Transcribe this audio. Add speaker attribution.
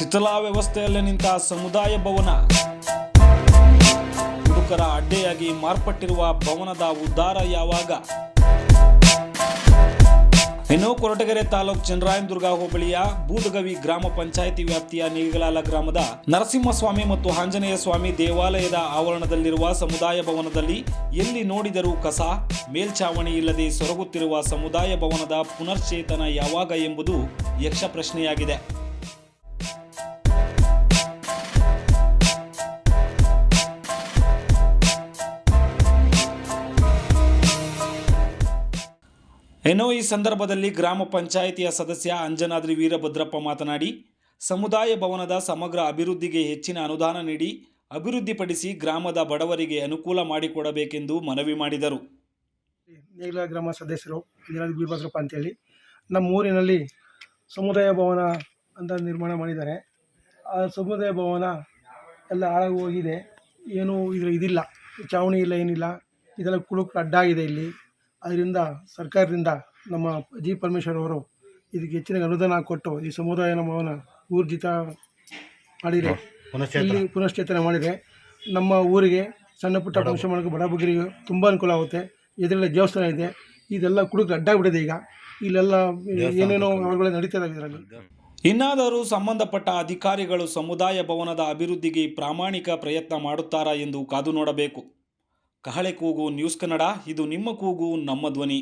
Speaker 1: ಶಿಥಿಲಾ ವ್ಯವಸ್ಥೆಯಲ್ಲೇ ನಿಂತ ಸಮುದಾಯ ಭವನ. ಹುಡುಕರ ಅಡ್ಡೆಯಾಗಿ ಮಾರ್ಪಟ್ಟಿರುವ ಭವನದ ಉದ್ಧಾರ ಯಾವಾಗ? ಇನ್ನು ಕೊರಟಗೆರೆ ತಾಲೂಕ್ ಚಂದ್ರಾಯನದುರ್ಗ ಹೋಬಳಿಯ ಬೂದಗವಿ ಗ್ರಾಮ ಪಂಚಾಯಿತಿ ವ್ಯಾಪ್ತಿಯ ನೀಗಲಾಲ ಗ್ರಾಮದ ನರಸಿಂಹಸ್ವಾಮಿ ಮತ್ತು ಆಂಜನೇಯ ಸ್ವಾಮಿ ದೇವಾಲಯದ ಆವರಣದಲ್ಲಿರುವ ಸಮುದಾಯ ಭವನದಲ್ಲಿ ಎಲ್ಲಿ ನೋಡಿದರೂ ಕಸ ಮೇಲ್ಛಾವಣಿ ಇಲ್ಲದೆ ಸೊರಗುತ್ತಿರುವ ಸಮುದಾಯ ಭವನದ ಪುನಶ್ಚೇತನ ಯಾವಾಗ ಎಂಬುದು ಯಕ್ಷ ಪ್ರಶ್ನೆಯಾಗಿದೆ. ಇನ್ನು ಈ ಸಂದರ್ಭದಲ್ಲಿ ಗ್ರಾಮ ಪಂಚಾಯಿತಿಯ ಸದಸ್ಯ ಅಂಜನಾದ್ರಿ ವೀರಭದ್ರಪ್ಪ ಮಾತನಾಡಿ, ಸಮುದಾಯ ಭವನದ ಸಮಗ್ರ ಅಭಿವೃದ್ಧಿಗೆ ಹೆಚ್ಚಿನ ಅನುದಾನ ನೀಡಿ ಅಭಿವೃದ್ಧಿಪಡಿಸಿ ಗ್ರಾಮದ ಬಡವರಿಗೆ ಅನುಕೂಲ ಮಾಡಿಕೊಡಬೇಕೆಂದು ಮನವಿ ಮಾಡಿದರು.
Speaker 2: ಗ್ರಾಮ ಸದಸ್ಯರು ವೀರಭದ್ರಪ್ಪ ಅಂತೇಳಿ ನಮ್ಮ ಊರಿನಲ್ಲಿ ಸಮುದಾಯ ಭವನ ಅಂತ ನಿರ್ಮಾಣ ಮಾಡಿದ್ದಾರೆ. ಆ ಸಮುದಾಯ ಭವನ ಎಲ್ಲ ಹಾಳಾಗಿ ಹೋಗಿದೆ. ಏನೂ ಇದ್ರ ಇದಿಲ್ಲ. ಚಾವಣಿ ಇಲ್ಲ ಏನಿಲ್ಲ. ಇದೆಲ್ಲ ಕುಳುಕ್ ಅಡ್ಡಾಗಿದೆ ಇಲ್ಲಿ. ಅದರಿಂದ ಸರ್ಕಾರದಿಂದ ನಮ್ಮ ಜಿ ಪರಮೇಶ್ವರ್ ಅವರು ಇದಕ್ಕೆ ಹೆಚ್ಚಿನ ಅನುದಾನ ಕೊಟ್ಟು ಈ ಸಮುದಾಯ ನಮ್ಮವನ ಊರ್ಜಿತ ಮಾಡಿದೆ ಇಲ್ಲಿ ಪುನಶ್ಚೇತನ ಮಾಡಿದೆ ನಮ್ಮ ಊರಿಗೆ ಸಣ್ಣ ಪುಟ್ಟ ಫಂಕ್ಷನ್ ಮಾಡೋಕ್ಕೆ ಬಡ ಬಗ್ಗರಿಗೆ ತುಂಬ ಅನುಕೂಲ ಆಗುತ್ತೆ. ಇದರಲ್ಲಿ ದೇವಸ್ಥಾನ ಇದೆ. ಇದೆಲ್ಲ ಕುಡುಕು ಅಡ್ಡಾಗ್ಬಿಟ್ಟಿದೆ ಈಗ. ಇಲ್ಲೆಲ್ಲ ಏನೇನೋ ಅವುಗಳು ನಡೀತಾ ಇದರಲ್ಲಿ.
Speaker 1: ಇನ್ನಾದರೂ ಸಂಬಂಧಪಟ್ಟ ಅಧಿಕಾರಿಗಳು ಸಮುದಾಯ ಭವನದ ಅಭಿವೃದ್ಧಿಗೆ ಪ್ರಾಮಾಣಿಕ ಪ್ರಯತ್ನ ಮಾಡುತ್ತಾರಾ ಎಂದು ಕಾದು ನೋಡಬೇಕು. ಕಹಳೆ ಕೂಗು ನ್ಯೂಸ್ ಕನ್ನಡ ಇದು ನಿಮ್ಮ ಕೂಗು ನಮ್ಮ ಧ್ವನಿ.